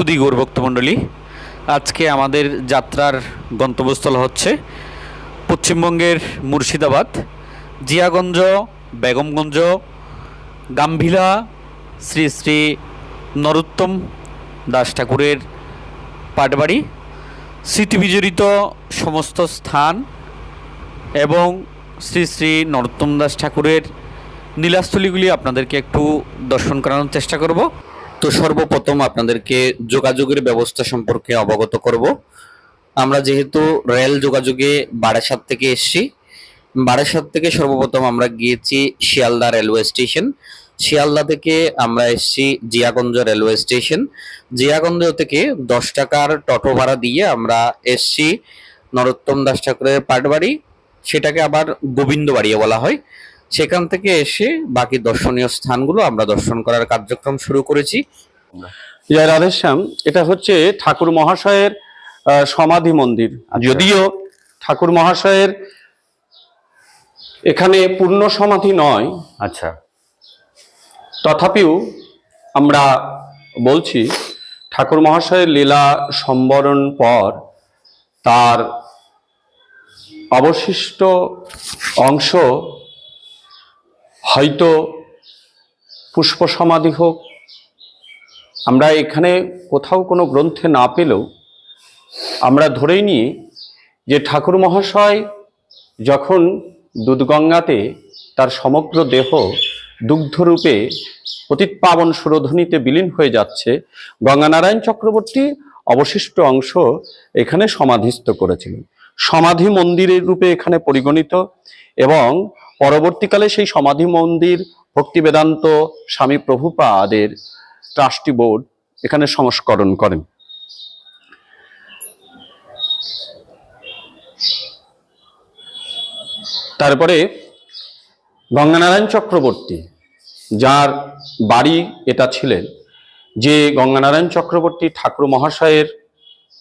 সুদী গৌরভক্তমণ্ডলী আজকে আমাদের যাত্রার গন্তব্যস্থল হচ্ছে পশ্চিমবঙ্গের মুর্শিদাবাদ, জিয়াগঞ্জ, বেগমগঞ্জ গাম্ভিলা শ্রী শ্রী নরোত্তম দাস ঠাকুরের পাটবাড়ি স্মৃতিবিজড়িত সমস্ত স্থান এবং শ্রী শ্রী নরোত্তম দাস ঠাকুরের নীলাস্থলীগুলি আপনাদেরকে একটু দর্শন করানোর চেষ্টা করব। তো সর্বপ্রথম আপনাদেরকে যোগাযোগের ব্যবস্থা সম্পর্কে অবগত করব। আমরা যেহেতু রেল যোগাযোগে বারাসাত থেকে এসেছি, বারাসাত থেকে সর্বপ্রথম আমরা গিয়েছি শিয়ালদা রেলওয়ে স্টেশন। শিয়ালদা থেকে আমরা এসেছি জিয়াগঞ্জ রেলওয়ে স্টেশন। জিয়াগঞ্জ থেকে দশ টাকার টোটো ভাড়া দিয়ে আমরা এসেছি নরোত্তম দাস ঠাকুরের পাটবাড়ি। সেটাকে আবার গোবিন্দ বাড়িয়ে বলা হয়। সেখান থেকে এসে বাকি দর্শনীয় স্থানগুলো আমরা দর্শন করার কার্যক্রম শুরু করেছি। জয় রাধেশ্যাম এটা হচ্ছে ঠাকুর মহাশয়ের সমাধি মন্দির। যদিও ঠাকুর মহাশয়ের এখানে পূর্ণ সমাধি নয় আচ্ছা। তথাপিও আমরা বলছি ঠাকুর মহাশয়ের লীলা সম্বরণ পর তার অবশিষ্ট অংশ হয়তো পুষ্প সমাধি হোক, আমরা এখানে কোথাও কোনো গ্রন্থে না পেলেও আমরা ধরেই নিই যে ঠাকুর মহাশয় যখন দুধগঙ্গাতে তার সমগ্র দেহ দুগ্ধরূপে পতিত পাবন সুরধ্বনিতে বিলীন হয়ে যাচ্ছে, গঙ্গানারায়ণ চক্রবর্তী অবশিষ্ট অংশ এখানে সমাধিস্থ করেছিলেন। সমাধি মন্দিরের রূপে এখানে পরিগণিত এবং পরবর্তীকালে সেই সমাধি মন্দির, ভক্তি বেদান্ত স্বামী প্রভুপাদের ট্রাস্টি বোর্ড এখানে সংস্করণ করেন। তারপরে গঙ্গানারায়ণ চক্রবর্তী, যার বাড়ি এটা ছিলেন, যে গঙ্গানারায়ণ চক্রবর্তী ঠাকুর মহাশয়ের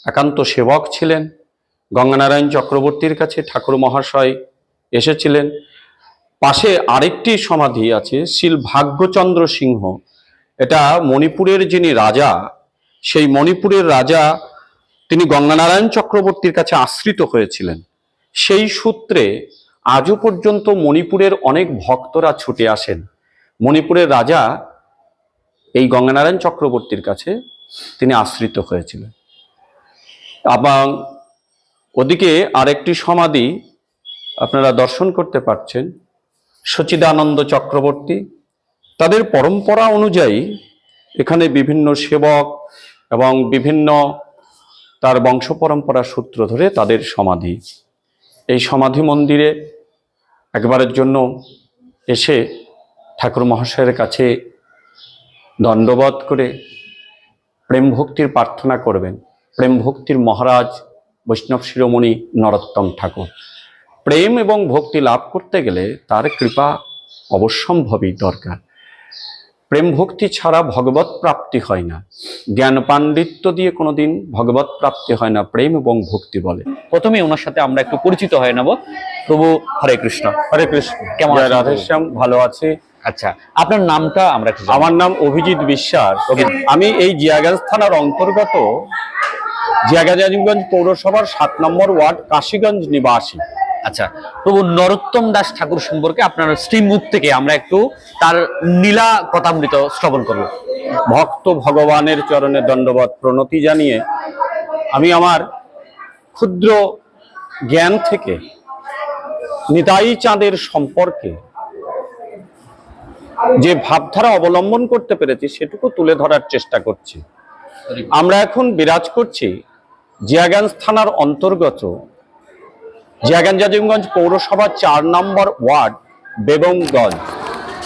একান্ত সেবক ছিলেন, গঙ্গানারায়ণ চক্রবর্তীর কাছে ঠাকুর মহাশয় এসেছিলেন পাশে আরেকটি সমাধি আছে, শিল ভাগ্যচন্দ্র সিংহ। এটা মণিপুরের যিনি রাজা, সেই মণিপুরের রাজা তিনি গঙ্গানারায়ণ চক্রবর্তীর কাছে আশ্রিত হয়েছিলেন। সেই সূত্রে আজও পর্যন্ত মণিপুরের অনেক ভক্তরা ছুটে আসেন। মণিপুরের রাজা এই গঙ্গানারায়ণ চক্রবর্তীর কাছে তিনি আশ্রিত হয়েছিলেন। এবং ওদিকে আরেকটি সমাধি আপনারা দর্শন করতে পারছেন। সচিদানন্দ চক্রবর্তী। তাদের পরম্পরা অনুযায়ী এখানে বিভিন্ন সেবক এবং বিভিন্ন তার বংশ পরম্পরা সূত্র ধরে তাদের সমাধি। এই সমাধি মন্দিরে একবারের জন্য এসে ঠাকুর মহাশয়ের কাছে দণ্ডবোধ করে প্রেম ভক্তির প্রার্থনা করবেন। প্রেম ভক্তির মহারাজ বৈষ্ণব শিরোমণি নরোত্তম ঠাকুর। প্রেম এবং ভক্তি লাভ করতে গেলে তার কৃপা অবশ্যম্ভাবী দরকার। প্রেম ভক্তি ছাড়া ভগবত প্রাপ্তি হয় না। জ্ঞান পাণ্ডিত্য দিয়ে কোনোদিন ভগবত প্রাপ্তি হয় না প্রেম এবং ভক্তি বলে। প্রথমে ওনার সাথে আমরা একটু পরিচিত হয়ে নেব। প্রভু হরে কৃষ্ণ। হরে কৃষ্ণ। কেমন রাধেশ্যাম ভালো আছে। আচ্ছা আপনার নামটা আমরা আমার নাম অভিজিৎ বিশ্বাস। আমি এই জিয়াগঞ্জ থানার অন্তর্গত জিয়াগাজীগঞ্জ পৌরসভার সাত নম্বর ওয়ার্ড কাশীগঞ্জ নিবাসী। আচ্ছা প্রভু নরোত্তম দাস ঠাকুর সম্পর্কে আপনার শ্রীমুখ থেকে আমরা একটু তার নীলা কথামৃত শ্রবণ করব। ভক্ত ভগবানের চরণে দণ্ডবত প্রণতি জানিয়ে আমি আমার ক্ষুদ্র জ্ঞান থেকে নিতাই চাঁদের সম্পর্কে যে ভাবধারা অবলম্বন করতে পেরেছি সেটুকু তুলে ধরার চেষ্টা করছি। আমরা এখন বিরাজ করছি জিয়াগঞ্জ থানার অন্তর্গত জিয়াগঞ্জ পৌরসভা চার নম্বর ওয়ার্ড বেগমগঞ্জ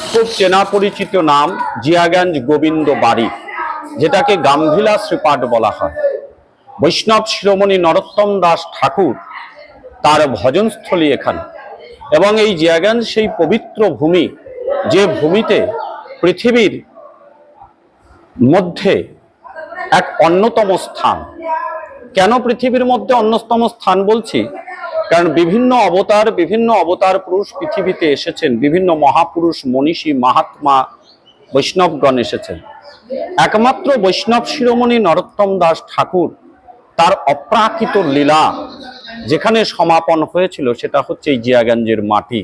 খুব চেনা পরিচিত নাম জিয়াগঞ্জ গোবিন্দ বাড়ি, যেটাকে গাম্ভিলা শ্রীপাঠ বলা হয়। বৈষ্ণব শিরোমণি নরোত্তম দাস ঠাকুর তার ভজনস্থলী এখানে। এবং এই জিয়াগঞ্জ সেই পবিত্র ভূমি, যে ভূমিতে পৃথিবীর মধ্যে এক অন্যতম স্থান। কেন পৃথিবীর মধ্যে অন্যতম স্থান বলছি? কারণ বিভিন্ন অবতার বিভিন্ন অবতার পুরুষ পৃথিবীতে এসেছেন। বিভিন্ন মহাপুরুষ মনীষী, মাহাত্মা, বৈষ্ণবগণ এসেছেন। একমাত্র বৈষ্ণব শিরোমণি নরোত্তম দাস ঠাকুর, তার অপ্রাকৃত লীলা যেখানে সমাপন হয়েছিল সেটা হচ্ছে এই জিয়াগঞ্জের মাটি।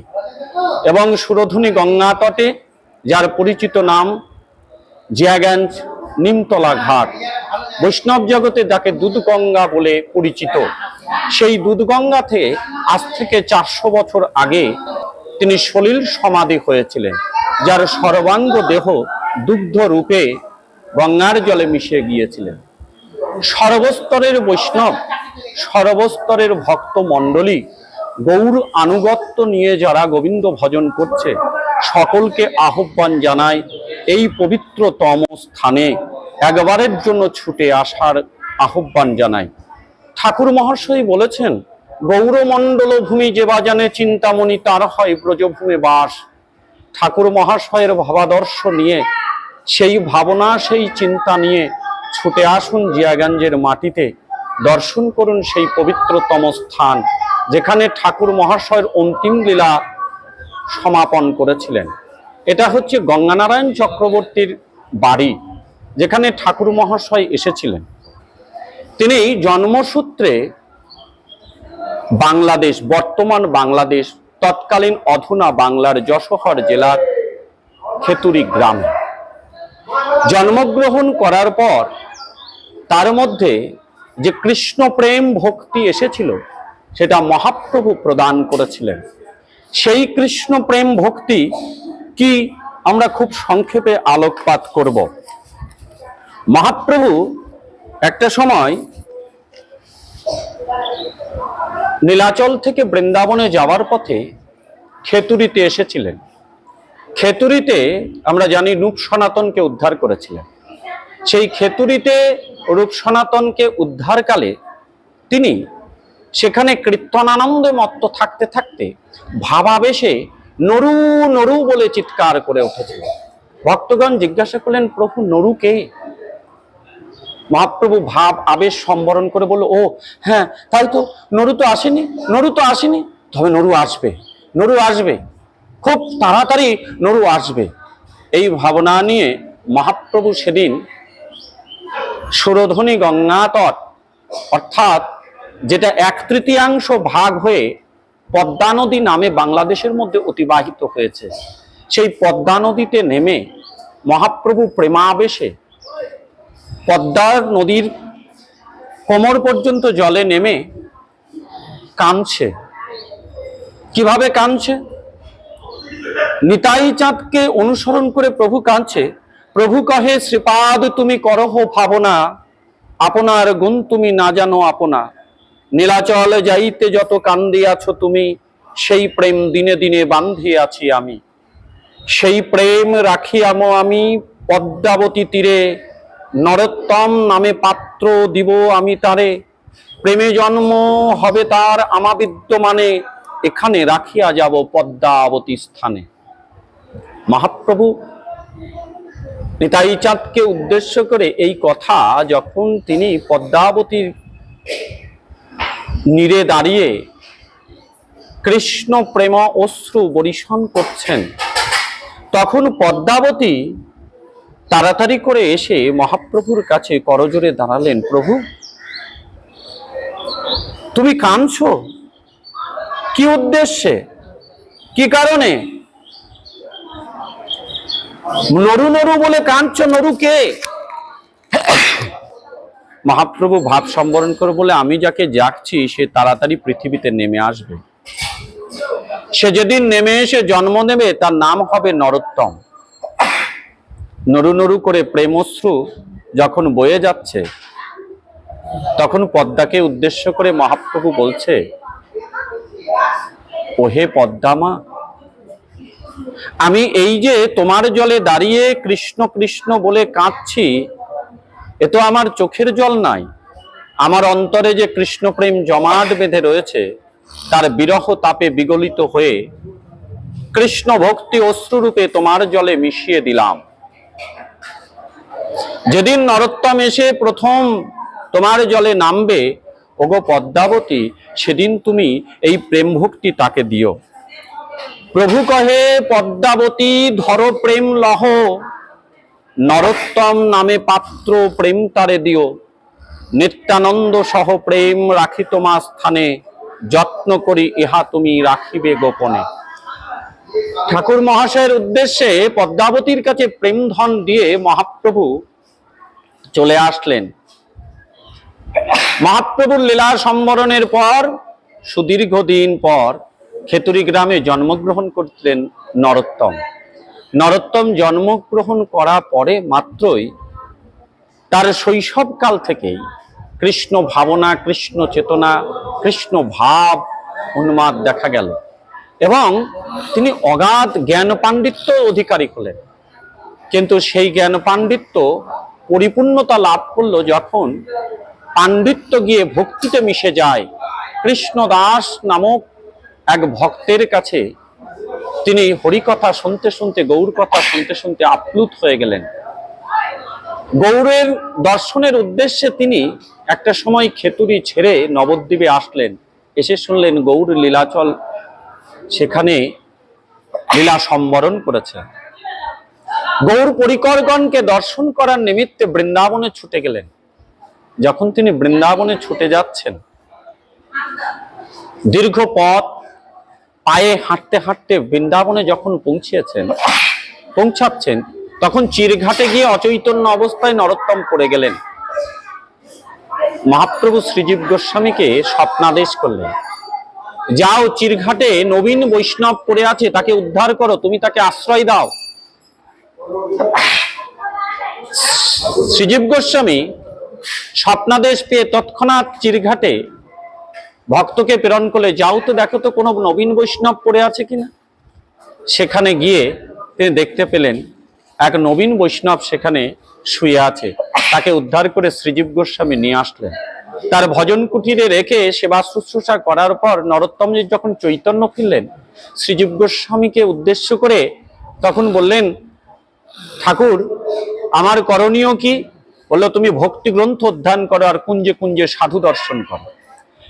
এবং সুরধুনী গঙ্গা তটে যার পরিচিত নাম জিয়াগঞ্জ নিমতলা ঘাট। বৈষ্ণব জগতে যাকে দুধগঙ্গা বলে পরিচিত সেই দুধগঙ্গা থেকে আজ থেকে চারশো বছর আগে তিনি সলিল সমাধি হয়েছিলেন, যার সর্বাঙ্গ দেহ দুগ্ধ রূপে গঙ্গার জলে মিশে গিয়েছিলেন। সর্বস্তরের বৈষ্ণব, সর্বস্তরের ভক্ত মণ্ডলী, গৌর আনুগত্য নিয়ে যারা গোবিন্দ ভজন করছে, সকলকে আহ্বান জানায় এই পবিত্রতম স্থানে একবারের জন্য ছুটে আসার আহ্বান জানায়। ঠাকুর মহাশয় বলেছেন গৌরমণ্ডল ভূমি যে বাজানে চিন্তামণি, তার হয় ব্রজভূমে বাস। ঠাকুর মহাশয়ের ভাবাদর্শ নিয়ে, সেই ভাবনা, সেই চিন্তা নিয়ে ছুটে আসুন জিয়াগঞ্জের মাটিতে। দর্শন করুন সেই পবিত্রতম স্থান, যেখানে ঠাকুর মহাশয়ের অন্তিম লীলা সমাপন করেছিলেন। এটা হচ্ছে গঙ্গানারায়ণ চক্রবর্তীর বাড়ি, যেখানে ঠাকুর মহাশয় এসেছিলেন। তিনি জন্মসূত্রে বাংলাদেশ, বর্তমান বাংলাদেশ, তৎকালীন অধুনা বাংলার যশোহর জেলার খেতুরি গ্রামে। জন্মগ্রহণ করার পর তার মধ্যে যে কৃষ্ণ প্রেম ভক্তি এসেছিল, সেটা মহাপ্রভু প্রদান করেছিলেন। সেই কৃষ্ণ প্রেম ভক্তি কি আমরা খুব সংক্ষেপে আলোকপাত করব? মহাপ্রভু একটা সময় নীলাচল থেকে বৃন্দাবনে যাওয়ার পথে খেতুরিতে এসেছিলেন। খেতুরিতে আমরা জানি রূপ সনাতনকে উদ্ধার করেছিলেন। সেই খেতুরিতে রূপ সনাতনকে উদ্ধারকালে তিনি সেখানে কীর্তনানন্দে মত্ত থাকতে থাকতে ভাবাবেশে নরু নরু বলে চিৎকার করে উঠেছিল ভক্তগণ জিজ্ঞাসা করলেন, প্রভু, নরু কে? মহাপ্রভু ভাব, আবেশ সম্বরণ করে বলল, ও হ্যাঁ তাই তো, নরু তো আসেনি, নরু তো আসেনি। তবে নরু আসবে নরু আসবে, খুব তাড়াতাড়ি নরু আসবে। এই ভাবনা নিয়ে মহাপ্রভু সেদিন সুরধ্বনি গঙ্গাতট, অর্থাৎ যেটা এক তৃতীয়াংশ ভাগ হয়ে পদ্মা নদী নামে বাংলাদেশের মধ্যে অতিবাহিত হয়েছে, সেই পদ্মা নদীতে নেমে মহাপ্রভু প্রেমাবেশে পদ্মার নদীর কোমর পর্যন্ত জলে নেমে কাঁদছে। কীভাবে কাঁদছে? নিতাই চাঁদকে অনুসরণ করে প্রভু কাঁদছে। প্রভু কহে, শ্রীপাদ, তুমি করহ ভাবনা। আপনার গুণ তুমি না জানো আপনা। নীলাচল যাইতে যত কান্দিয়াছ তুমি, সেই প্রেম দিনে দিনে বান্ধিয়াছি আমি। সেই প্রেম রাখিয়াম আমি পদ্মাবতী তীরে। নরোত্তম নামে পাত্র দিব আমি তারে। প্রেমে জন্ম হবে তার আমা বিদ্যমানে এখানে রাখিয়া যাব পদ্মাবতী স্থানে। মহাপ্রভু নিতাই চাঁদকে উদ্দেশ্য করে এই কথা যখন তিনি পদ্মাবতীর নীরে দাঁড়িয়ে কৃষ্ণ প্রেম অশ্রু বরিশন করছেন, তখন পদ্মাবতী তাড়াতাড়ি করে এসে মহাপ্রভুর কাছে করজোরে দাঁড়ালেন, প্রভু, তুমি কাঁদছো? কি উদ্দেশ্যে? কি কারণে? নরু নরু বলে কাঁদছো? নরু কে? মহাপ্রভু ভাব সম্বরণ করে বলে, আমি যাকে যাচ্ছি সে তাড়াতাড়ি পৃথিবীতে নেমে আসবে। সে যেদিন নেমে এসে জন্ম নেবে, তার নাম হবে নরোত্তম। নরু নরু করে প্রেমশ্রু যখন বয়ে যাচ্ছে, তখন পদ্মাকে উদ্দেশ্য করে মহাপ্রভু বলছে, ওহে পদ্মামা, আমি এই যে তোমার জলে দাঁড়িয়ে কৃষ্ণ কৃষ্ণ বলে কাঁদছি, এ তো আমার চোখের জল নাই। আমার অন্তরে যে কৃষ্ণ প্রেম জমাট বেঁধে রয়েছে, তার বিরহ তাপে বিগলিত হয়ে কৃষ্ণ ভক্তি অশ্রুরূপে তোমার জলে মিশিয়ে দিলাম। যেদিন নরোত্তম এসে প্রথম তোমার জলে নামবে, ওগো পদ্মাবতী, সেদিন তুমি এই প্রেম ভক্তি তাকে দিও। প্রভু কহে, পদ্মাবতী, ধর প্রেম লহ, নরোত্তম নামে পাত্র প্রেম তারে দিও। নিত্যানন্দ সহ প্রেম রাখি তোমা স্থানে, যত্ন করি ইহা তুমি রাখিবে গোপনে। ঠাকুর মহাশয়ের উদ্দেশ্যে পদ্মাবতীর কাছে প্রেম ধন দিয়ে মহাপ্রভু চলে আসলেন। মহাপ্রভুর লীলা সম্বরণের পর সুদীর্ঘ দিন পর খেতুরি গ্রামে জন্মগ্রহণ করলেন নরোত্তম। নরোত্তম জন্মগ্রহণ করা পরে মাত্রই তার শৈশবকাল থেকেই কৃষ্ণ ভাবনা, কৃষ্ণ চেতনা, কৃষ্ণ ভাব উন্মাদ দেখা গেল এবং তিনি অগাধ জ্ঞান পাণ্ডিত্য অধিকারী হলেন। কিন্তু সেই জ্ঞান পাণ্ডিত্য পরিপূর্ণতা লাভ করল যখন পাণ্ডিত্য গিয়ে ভক্তিতে মিশে যায়। কৃষ্ণদাস নামক এক ভক্তের কাছে তিনি হরিকথা শুনতে শুনতে, গৌর কথা শুনতে শুনতে আপ্লুত হয়ে গেলেন। গৌরের দর্শনের উদ্দেশ্যে তিনি একটা সময় খেতুরি ছেড়ে নবদ্বীপে আসলেন। এসে শুনলেন গৌর লীলাচল সেখানে লীলা সম্বরণ করেছে। গৌর পরিকরগণকে দর্শন করার নিমিত্তে বৃন্দাবনে ছুটে গেলেন। যখন তিনি বৃন্দাবনে ছুটে যাচ্ছেন, দীর্ঘ পথ, পায়ে হাঁটতে হাঁটতে বৃন্দাবনে যখন পৌঁছিয়েছেন পৌঁছাচ্ছেন, তখন চিরঘাটে গিয়ে অচৈতন্য অবস্থায় নরোত্তম পড়ে গেলেন। মহাপ্রভু শ্রীজীব গোস্বামীকে স্বপ্নাদেশ করলেন। যাও চিরঘাটে, নবীন বৈষ্ণব পড়ে আছে, তাকে উদ্ধার করো, তুমি তাকে আশ্রয় দাও। শ্রীজীব গোস্বামী স্বপ্নাদেশ পেয়ে তৎক্ষণাৎ চিরঘাটে ভক্তকে প্রেরণ করলে, যাও তো দেখো তো কোনো নবীন বৈষ্ণব পড়ে আছে কিনা? সেখানে গিয়ে তিনি দেখতে পেলেন, এক নবীন বৈষ্ণব সেখানে শুয়ে আছে। তাকে উদ্ধার করে শ্রীজীব গোস্বামী নিয়ে আসলেন। তার ভজন কুটিরে রেখে সেবা শুশ্রূষা করার পর নরোত্তমজি যখন চৈতন্য ফিরলেন, শ্রীজীব গোস্বামীকে উদ্দেশ্য করে তখন বললেন ঠাকুর, আমার করণীয় কি? বলল, তুমি ভক্তি গ্রন্থ অধ্যয়ন করো আর কুঞ্জে কুঞ্জে সাধু দর্শন করো।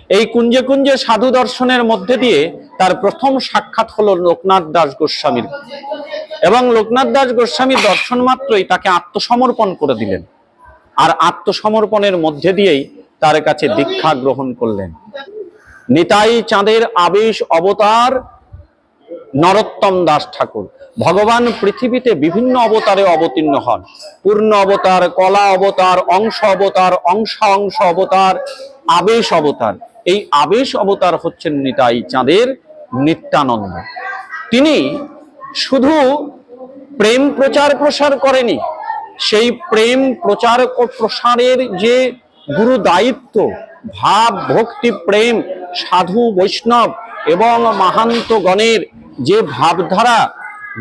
এই কুঞ্জে কুঞ্জে সাধু দর্শনের মধ্যে দিয়ে তার প্রথম সাক্ষাৎ হলো লোকনাথ দাস গোস্বামীর। এবং লোকনাথ দাস গোস্বামীর দর্শন মাত্রই তাকে আত্মসমর্পণ করে দিলেন। আর আত্মসমর্পণের মধ্যে দিয়েই তার কাছে দীক্ষা গ্রহণ করলেন। নিতাই চাঁদের আবেশ অবতার নরোত্তম দাস ঠাকুর। ভগবান পৃথিবীতে বিভিন্ন অবতারে অবতীর্ণ হন। পূর্ণ অবতার, কলা অবতার, অংশ অবতার অংশ অংশ অবতার, আবেশ অবতার। এই আবেশ অবতার হচ্ছেন নিতাই চাঁদের নিত্যানন্দ। তিনি শুধু প্রেম প্রচার প্রসার করেনি, সেই প্রেম প্রচার প্রসারের যে গুরু দায়িত্ব ভাব, ভক্তি, প্রেম, সাধু, বৈষ্ণব এবং মাহান্ত গণের যে ভাবধারা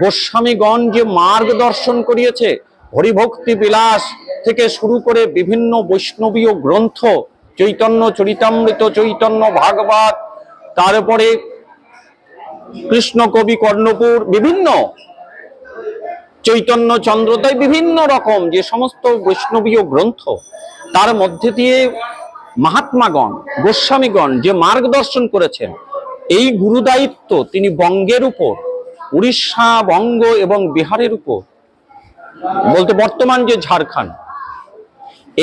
গোস্বামীগণ যে মার্গ দর্শন করিয়েছে, হরিভক্তি বিলাস থেকে শুরু করে বিভিন্ন বৈষ্ণবীয় গ্রন্থ, চৈতন্য চরিতামৃত, চৈতন্য ভাগবত, তারপরে কৃষ্ণ কবি কর্ণপুর, বিভিন্ন চৈতন্য চন্দ্রোদয়, বিভিন্ন রকম যে সমস্ত বৈষ্ণবীয় গ্রন্থ, তার মধ্যে দিয়ে মহাত্মাগণ, গোস্বামীগণ যে মার্গদর্শন করেছেন, এই গুরুদায়িত্ব তিনি বঙ্গের উপর উড়িষ্যা, বঙ্গ এবং বিহারের উপর। বলতে বর্তমান যে ঝাড়খণ্ড,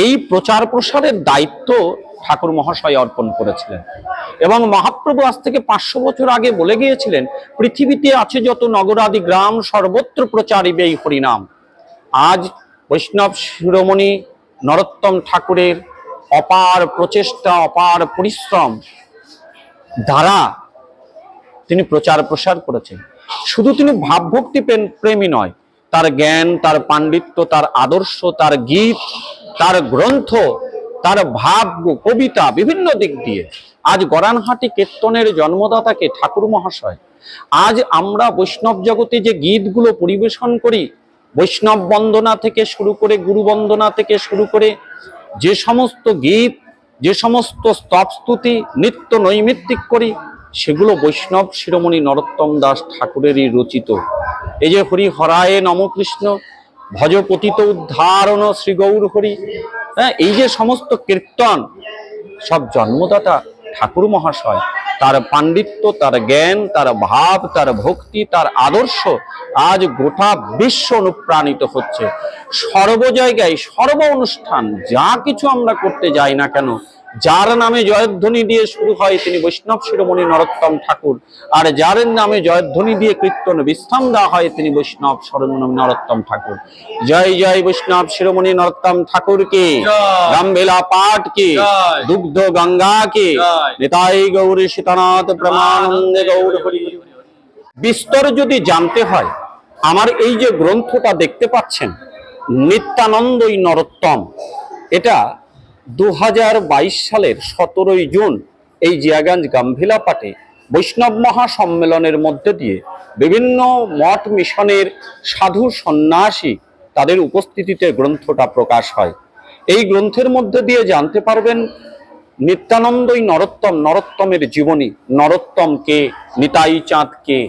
এই প্রচার প্রসারের দায়িত্ব ঠাকুর মহাশয় অর্পণ করেছিলেন। এবং মহাপ্রভু আজ থেকে পাঁচশো বছর আগে বলে গিয়েছিলেন, পৃথিবীতে আছে যত নগরাদি গ্রাম, সর্বত্র প্রচারিবে এই হরিনাম। আজ বৈষ্ণব শিরোমণি নরোত্তম ঠাকুরের অপার প্রচেষ্টা, অপার পরিশ্রম দ্বারা তিনি প্রচার প্রসার করেছেন। শুধু তিনি ভাবভক্তি প্রেমী নয়। তার জ্ঞান, তার পাণ্ডিত্য, তার আদর্শ, তার গীত, তার গ্রন্থ, তার ভাব, কবিতা বিভিন্ন দিক দিয়ে আজ গরানহাটি কীর্তনের জন্মদাতাকে ঠাকুর মহাশয়। আজ আমরা বৈষ্ণব জগতে যে গীতগুলো পরিবেশন করি, বৈষ্ণব বন্দনা থেকে শুরু করে গুরু বন্দনা থেকে শুরু করে যে সমস্ত গীত, যে সমস্ত স্তব স্তুতি, নিত্য নৈমিত্তিক করি সেগুলো বৈষ্ণব শিরোমণি নরোত্তম দাস ঠাকুরেরই রচিত। এই যে হরি হরায়ে নমকৃষ্ণ ভজ পতিত উদ্ধারণ শ্রী গৌর হরি হ্যাঁ এই যে সমস্ত কীর্তন, সব জন্মদাতা ঠাকুর মহাশয়। তার পাণ্ডিত্য, তার জ্ঞান, তার ভাব, তার ভক্তি, তার আদর্শ আজ গোটা বিশ্ব অনুপ্রাণিত হচ্ছে। সর্ব জায়গায়, সর্ব অনুষ্ঠান, যা কিছু আমরা করতে যাই না কেন যার নামে জয়ধ্বনি দিয়ে শুরু হয় তিনি বৈষ্ণব শিরোমণি নরোত্তম ঠাকুর। আর যার নামে জয়ধ্বনি দিয়ে কীর্তন বিশ্রাম দেওয়া হয় তিনি বৈষ্ণব শিরোমণি নরোত্তম ঠাকুর। জয় জয় বৈষ্ণব শিরোমণি নরোত্তম ঠাকুর কে? জয়। রামবেলা পাঠ কে? দুগ্ধ গঙ্গা কে? জয়। নিতাই গৌরী সীতানাথ প্রেমানন্দে গৌর হরি। বিস্তর যদি জানতে হয় আমার এই যে গ্রন্থটা দেখতে পাচ্ছেন নিত্যানন্দই নরোত্তম। এটা দু হাজার বাইশ সালের সতেরোই জুন এই জিয়াগঞ্জ গাম্ভিলা পাটে বৈষ্ণব মহাসম্মেলনের মধ্যে দিয়ে বিভিন্ন মঠ মিশনের সাধু সন্ন্যাসী তাদের উপস্থিতিতে গ্রন্থটা প্রকাশ হয়। এই গ্রন্থের মধ্যে দিয়ে জানতে পারবেন, নিত্যানন্দই নরোত্তম, নরোত্তমের জীবনী, নরোত্তম কে, নিতাই চাঁদ কে